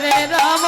হরে Ram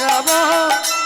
Ram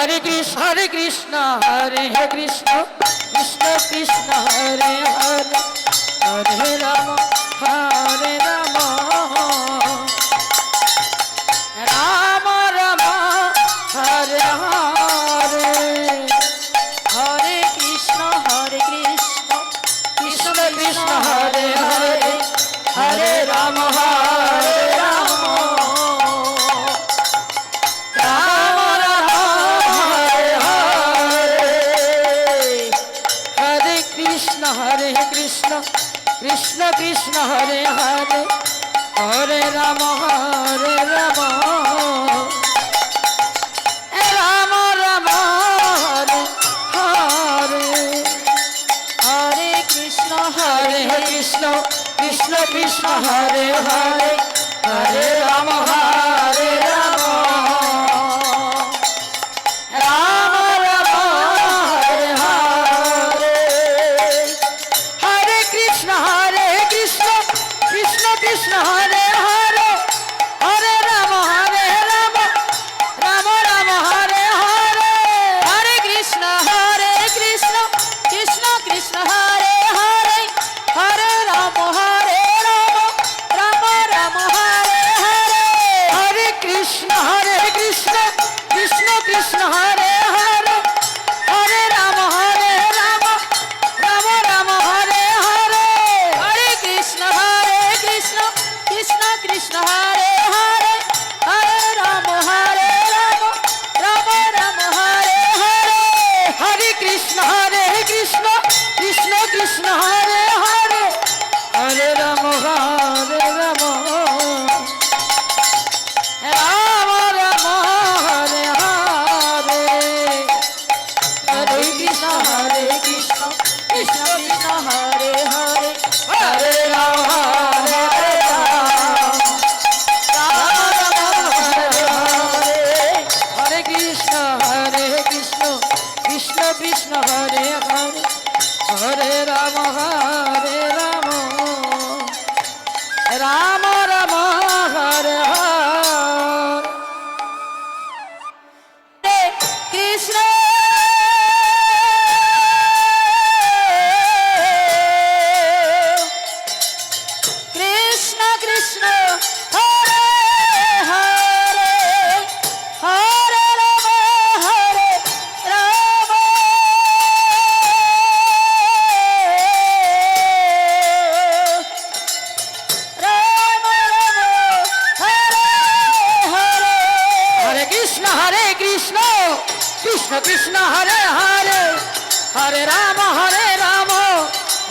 হরে Krishna হরে Krishna, হরে হে Krishna Krishna Krishna, Hare Hare Hare Ram হরে Ram. हरे Krishna Krishna Krishna Hare Hare Hare Ram हरे Ram Krishna, Krishna Krishna Hare Hare, Hare Rama Hare. Krishna Krishna Hare Hare.